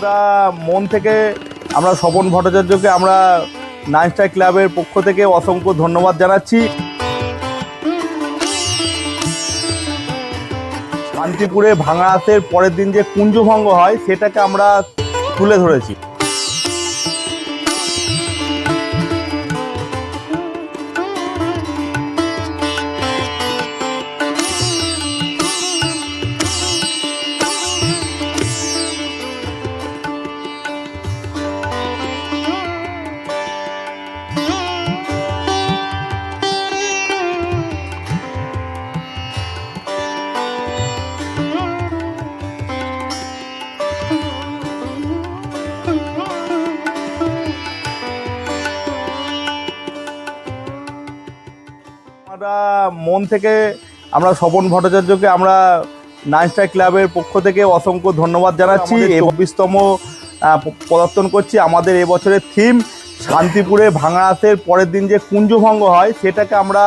আমরা মন থেকে, আমরা স্বপন ভট্টাচার্যকে, আমরা নাইন স্টার ক্লাবের পক্ষ থেকে অসংখ্য ধন্যবাদ জানাচ্ছি। শান্তিপুরে ভাঙা পরের দিন যে কুঞ্জভঙ্গ হয়, সেটাকে আমরা তুলে ধরেছি। আমরা মন থেকে আমরা স্বপন ভট্টাচার্যকে আমরা নাইন স্টার ক্লাবের পক্ষ থেকে অসংখ্য ধন্যবাদ জানাচ্ছি চব্বিশতম পদার্পণ করছি। আমাদের এবছরের থিম শান্তিপুরে ভাঙা পরের দিন যে কুঞ্জভঙ্গ হয় সেটাকে আমরা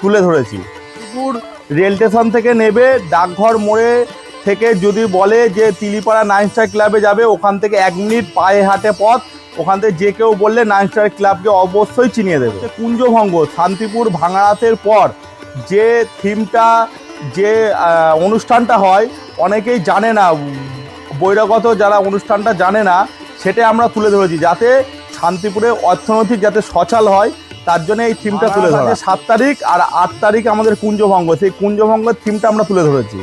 তুলে ধরেছি। শান্তিপুর রেল স্টেশন থেকে নেবে ডাকঘর মোড়ে থেকে যদি বলে যে তিলিপাড়া নাইন স্টার ক্লাবে যাবে ওখান থেকে এক মিনিট পায়ে হাটে পথ। ওখান থেকে যে কেউ বললে নাইন স্টার ক্লাবকে অবশ্যই চিনিয়ে দেবে। কুঞ্জভঙ্গ শান্তিপুর ভাঙাড়াতের পর যে থিমটা যে অনুষ্ঠানটা হয় অনেকেই জানে না বৈরাগত যারা অনুষ্ঠানটা জানে না সেটা আমরা তুলে ধরেছি যাতে শান্তিপুরে অর্থনৈতিক যাতে সচল হয় তার জন্য এই থিমটা তুলে ধরা। সাত তারিখ আর আট তারিখ আমাদের কুঞ্জভঙ্গ সেই কুঞ্জভঙ্গের থিমটা আমরা তুলে ধরেছি।